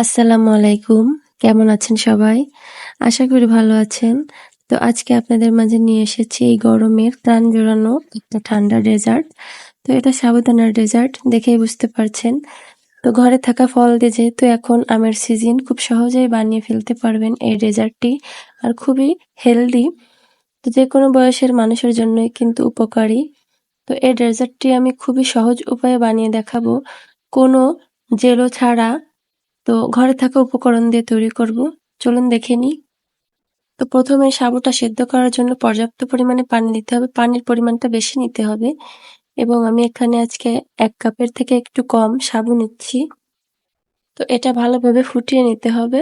আসসালামু আলাইকুম। কেমন আছেন সবাই? আশা করি ভালো আছেন। তো আজকে আপনাদের মাঝে নিয়ে এসেছি এই গরমের প্রাণ জোড়ানো একটা ঠান্ডা ডেজার্ট। তো এটা সাবুদানার ডেজার্ট, দেখেই বুঝতে পারছেন। তো ঘরে থাকা ফল দিয়ে যেহেতু এখন আমের সিজন, খুব সহজেই বানিয়ে ফেলতে পারবেন এই ডেজার্টটি আর খুবই হেলদি। তো যে কোনো বয়সের মানুষের জন্যই কিন্তু উপকারী। তো এই ডেজার্টটি আমি খুবই সহজ উপায়ে বানিয়ে দেখাবো। কোনো জেলো ছাড়া তো ঘরে থাকা উপকরণ দিয়ে তৈরি করব। চলুন দেখে নিই। তো প্রথমে সাবুটা সেদ্ধ করার জন্য পর্যাপ্ত পরিমাণে পানি দিতে হবে। পানির পরিমাণটা বেশি নিতে হবে এবং আমি এখানে আজকে এক কাপের থেকে একটু কম সাবু নিচ্ছি। তো এটা ভালোভাবে ফুটিয়ে নিতে হবে।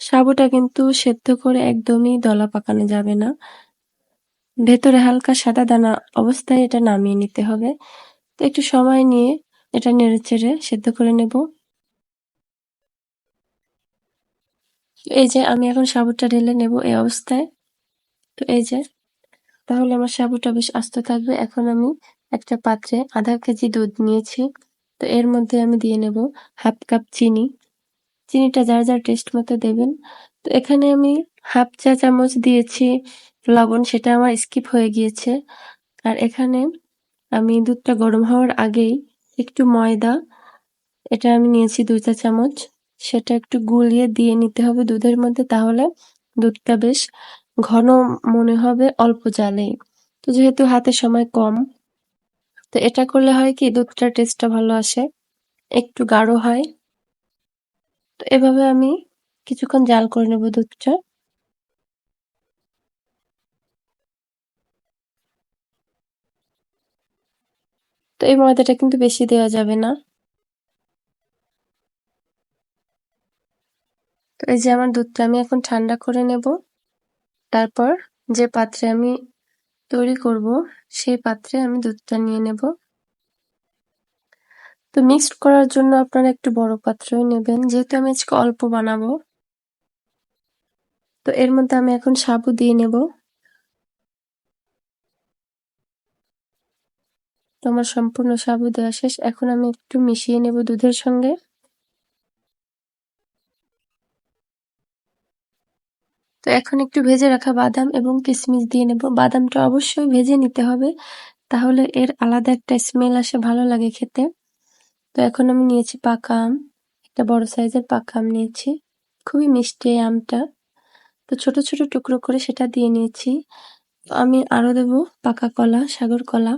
সাবুটা কিন্তু সেদ্ধ করে একদমই দলা পাকানো যাবে না। ভেতরে হালকা সাদা দানা অবস্থায় এটা নামিয়ে নিতে হবে। তো একটু সময় নিয়ে এটা নেড়ে চেড়ে সেদ্ধ করে নেব। এই যে আমি এখন সাবুটা ঢেলে নেব এই অবস্থায়। তো এই যে, তাহলে আমার সাবুটা বেশ আস্ত থাকবে। এখন আমি একটা পাত্রে আধা কেজি দুধ নিয়েছি। তো এর মধ্যে আমি দিয়ে নেব হাফ কাপ চিনি। চিনিটা যার যার টেস্ট মতো দেবেন। তো এখানে আমি হাফ চা চামচ দিয়েছি লবণ, সেটা আমার স্কিপ হয়ে গিয়েছে। আর এখানে আমি দুধটা গরম হওয়ার আগেই একটু ময়দা, এটা আমি নিয়েছি দুই চা চামচ। সেটা একটু গুলিয়ে দিয়ে নিতে হবে দুধের মধ্যে, তাহলে দুধটা বেশ ঘন মনে হবে, অল্প জালেই। তো যেহেতু হাতে সময় কম, তো এটা করলে হয় কি দুধটার টেস্টটা ভালো আসে, একটু গাঢ় হয়। তো এভাবে আমি কিছুক্ষণ জাল করে নেব দুধটা। তো এই ময়দাটা কিন্তু বেশি দেওয়া যাবে না। এই যে আমার দুধটা আমি এখন ঠান্ডা করে নেব। তারপর যে পাত্রে আমি তৈরি করব, সেই পাত্রে আমি দুধটা নিয়ে নেব। তো মিক্সড করার জন্য আপনারা একটু বড় পাত্রই নেবেন, যেহেতু আমি আজকে অল্প বানাবো। তো এর মধ্যে আমি এখন সাবু দিয়ে নেব। তোমার সম্পূর্ণ সাবু দেওয়া শেষ। এখন আমি একটু মিশিয়ে নেব দুধের সঙ্গে। তো এখন একটু ভেজে রাখা বাদাম এবং কিশমিশ দিয়ে নেব। বাদামটা অবশ্যই ভেজে নিতে হবে, তাহলে এর আলাদা একটা স্মেল আসে, ভালো লাগে খেতে। তো এখন আমি নিয়েছি পাকা আম, একটা বড় সাইজের পাকা আম নিয়েছি, খুবই মিষ্টি আমটা। তো ছোট ছোট টুকরো করে সেটা দিয়ে নিয়েছি। তো আমি আরও দেব পাকা কলা, সাগর কলা।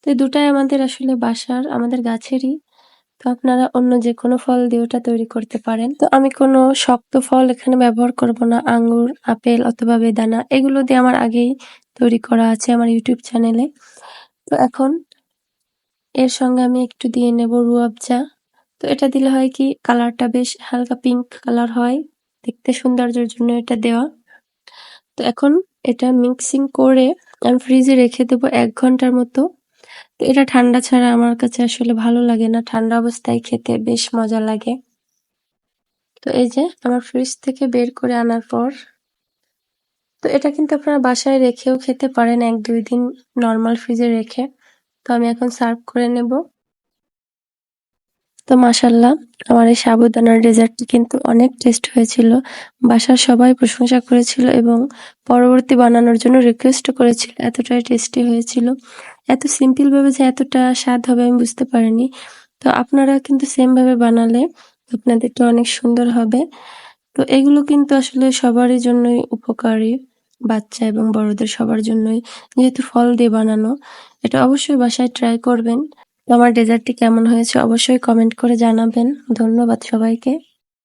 তো এই দুটাই আমাদের আসলে বাসার, আমাদের গাছেরই। তো আপনারা অন্য যে কোনো ফল দিয়ে ওটা তৈরি করতে পারেন। তো আমি কোনো শক্ত ফল এখানে ব্যবহার করব না। আঙ্গুর, আপেল অথবা বেদানা এগুলো দিয়ে আমার আগেই তৈরি করা আছে আমার ইউটিউব চ্যানেলে। তো এখন এর সঙ্গে আমি একটু দিয়ে নেব রুয়াবজা তো এটা দিলে হয় কি কালারটা বেশ হালকা পিঙ্ক কালার হয়। দেখতে সৌন্দর্যের জন্য এটা দেওয়া। তো এখন এটা মিক্সিং করে আমি ফ্রিজে রেখে দেবো এক ঘণ্টার মতো। তো এটা ঠান্ডা ছাড়া আমার কাছে আসলে ভালো লাগে না। ঠান্ডা অবস্থায় খেতে বেশ মজা লাগে। তো এই যে আমার ফ্রিজ থেকে বের করে আনার পর, তো এটা কিন্তু আপনারা বাসায় রেখেও খেতে পারেন এক দুই দিন নর্মাল ফ্রিজে রেখে। তো আমি এখন সার্ভ করে নেব। তো মাসাল্লাহ আমার এই সাবুদানার ডেজার্টটি কিন্তু অনেক টেস্ট হয়েছিল। বাসার সবাই প্রশংসা করেছিল এবং পরবর্তী বানানোর জন্য রিকোয়েস্ট করেছিল। এতটাই টেস্টি হয়েছিল। এত সিম্পল ভাবে যে এতটা স্বাদ হবে আমি বুঝতে পারিনি। তো আপনারা কিন্তু সেম ভাবে বানালে আপনাদেরটা অনেক সুন্দর হবে। তো এগুলো কিন্তু আসলে সবারই জন্যই উপকারী, বাচ্চা এবং বড়দের সবার জন্যই। যেহেতু ফল দিয়ে বানানো, এটা অবশ্যই বাসায় ট্রাই করবেন। আমার ডেজার্টটি কেমন হয়েছে অবশ্যই কমেন্ট করে জানাবেন। ধন্যবাদ সবাইকে।